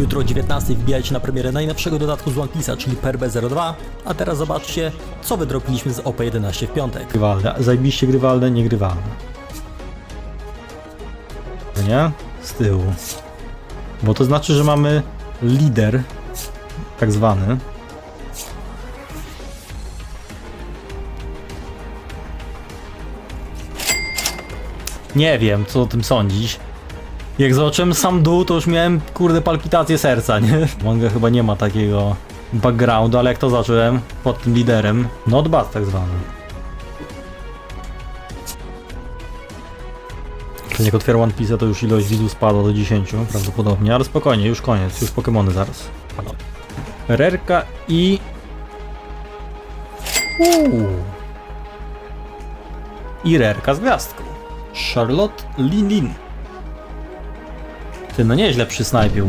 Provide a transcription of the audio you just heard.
Jutro o 19 wbijajcie na premierę najnowszego dodatku z One Piece'a, czyli PRB02, a teraz zobaczcie, co wydropiliśmy z OP11 w piątek. Grywalne. Zajebiście grywalne, niegrywalne. Nie? Z tyłu. Bo to znaczy, że mamy lider, tak zwany. Nie wiem, co o tym sądzić. Jak zobaczyłem sam dół, to już miałem, kurde, palpitację serca, nie? Manga chyba nie ma takiego backgroundu, ale jak to zacząłem pod tym liderem, not bad tak zwany. Jak otwieram One Piece, to już ilość widzów spadła do 10 prawdopodobnie, ale spokojnie, już koniec, już Pokémony zaraz. Rerka i... Uuu. I Rerka z gwiazdką. Charlotte Lin Lin. Ty, no nieźle przysnajpił.